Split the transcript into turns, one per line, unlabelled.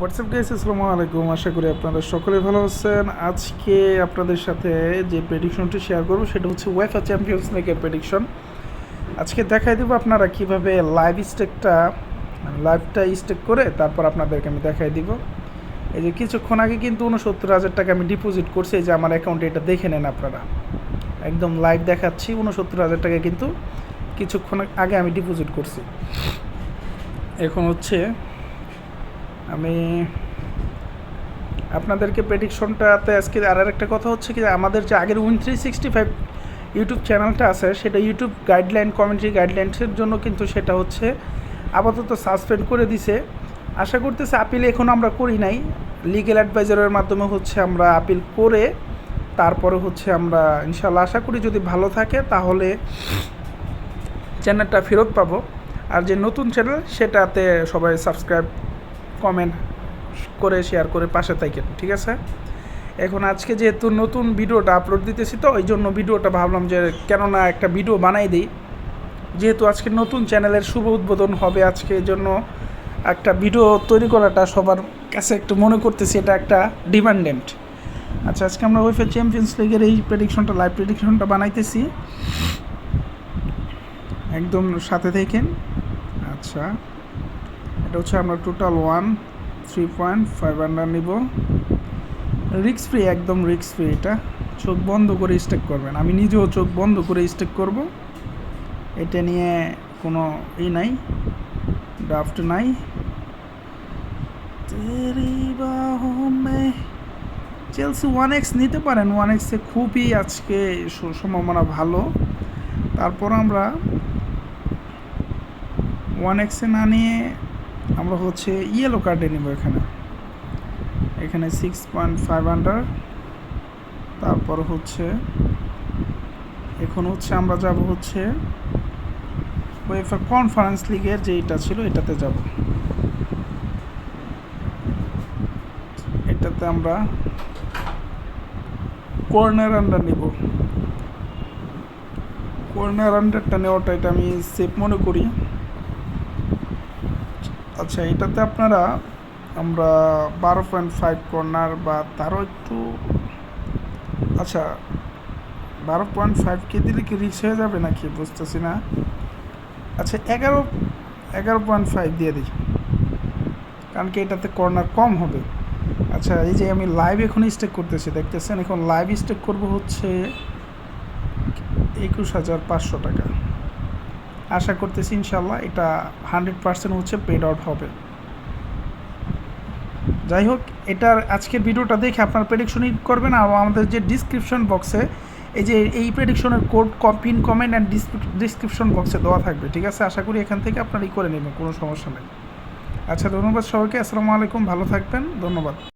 WhatsApp guys, আসসালামু আলাইকুম। আশা করি আপনারা সকলে ভালো আছেন। আজকে আপনাদের সাথে যে প্রেডিকশনটি শেয়ার করব, সেটা হচ্ছে ওয়েফা চ্যাম্পিয়ন্স লিগের প্রেডিকশন আজকে দেখাই দেবো আপনারা কীভাবে লাইভ স্টেকটা লাইভটা স্টেক করে তারপর আপনাদেরকে আমি দেখাই দিব। এই যে কিছুক্ষণ আগে কিন্তু উনসত্তর হাজার টাকা আমি ডিপোজিট করছি, এই যে আমার অ্যাকাউন্টে এটা দেখে নেন আপনারা। একদম লাইভ দেখাচ্ছি উনসত্তর হাজার টাকা কিন্তু কিছুক্ষণ আগে আমি ডিপোজিট করছি। এখন হচ্ছে আমি আপনাদেরকে প্রেডিকশনটাতে আজকে আর একটা কথা হচ্ছে কি, আমাদের যে আগের win three sixty five YouTube চ্যানেলটা আছে, সেটা ইউটিউব গাইডলাইন কমেন্ট্রি গাইডলাইন্সের জন্য কিন্তু সেটা হচ্ছে আপাতত সাসপেন্ড করে দিছে। আশা করতেছে আপিল এখন আমরা করি নাই। লিগেল অ্যাডভাইজারের মাধ্যমে হচ্ছে আমরা আপিল করে তারপরে হচ্ছে আমরা ইনশাল্লাহ আশা করি যদি ভালো থাকে তাহলে চ্যানেলটা ফেরত পাবো। আর যে নতুন চ্যানেল সেটাতে সবাই সাবস্ক্রাইব কমেন্ট করে শেয়ার করে পাশে থাকেন, ঠিক আছে? এখন আজকে যেহেতু নতুন ভিডিওটা আপলোড দিতেছি তো ওই জন্য ভিডিওটা ভাবলাম যে কেননা একটা ভিডিও বানাই দিই। যেহেতু আজকে নতুন চ্যানেলের শুভ উদ্বোধন হবে আজকে এই জন্য একটা ভিডিও তৈরি করাটা সবার কাছে একটু মনে করতেছি, এটা একটা ডিমান্ডেন্ট আচ্ছা আজকে আমরা ওয়েফে চ্যাম্পিয়ন্স লিগের এই প্রেডিকশনটা লাইভ প্রেডিকশনটা বানাইতেছি। একদম সাথে দেখেন আচ্ছা। এটা হচ্ছে আমরা total one three point five under নিব। রিক্স ফ্রি একদম রিক্স ফ্রি এটা। চোখ বন্ধ করে স্টেক করবেন। আমি নিজেও চোখ বন্ধ করে স্টেক করব। এটা নিয়ে কোনো ই নাই ড্রাফট নাই। চেলসি ওয়ান এক্স নিতে পারেন। ওয়ান এক্সে খুবই আজকে সম্ভাবনা ভালো। তারপর আমরা ওয়ান এক্সে না নিয়ে আমরা হচ্ছে ইয়েলো কার্ডে নেব এখানে। এখানে সিক্স পয়েন্ট ফাইভ আন্ডার তারপর হচ্ছে, এখন হচ্ছে আমরা যাব হচ্ছে ওয়েফা কনফারেন্স লিগের যে এটা ছিল এটাতে যাব। এটাতে আমরা কর্নার আন্ডার নেব। কর্নার আন্ডারটা নেওয়াটা এটা আমি সেফ মনে করি। আচ্ছা এটাতে আপনারা আমরা বারো পয়েন্ট ফাইভ কর্নার বা তারও একটু আচ্ছা বারো পয়েন্ট ফাইভ কে দিলে কি রিক্স হয়ে যাবে নাকি? বুঝতেছি না। আচ্ছা এগারো এগারো পয়েন্ট ফাইভ দিয়ে দিই। কারণ কি এটাতে কর্নার কম হবে। আচ্ছা এই যে আমি লাইভ এখন স্টেক করতেছি, দেখতেছেন? এখন লাইভ স্টেক করব হচ্ছে একুশ হাজার পাঁচশো টাকা। আশা করতেছি ইনশাল্লাহ এটা হান্ড্রেড পার্সেন্ট হচ্ছে পেড আউট হবে। যাই হোক, এটার আজকের ভিডিওটা দেখে আপনার প্রেডিকশনই করবেন আর আমাদের যে ডিসক্রিপশন বক্সে এই যে এই প্রেডিকশনের code pin comment and description বক্সে দেওয়া থাকবে, ঠিক আছে? আশা করি এখান থেকে আপনার ই করে নেবেন, কোনো সমস্যা নেই। আচ্ছা ধন্যবাদ সবাইকে, আসসালামু আলাইকুম, ভালো থাকবেন, ধন্যবাদ।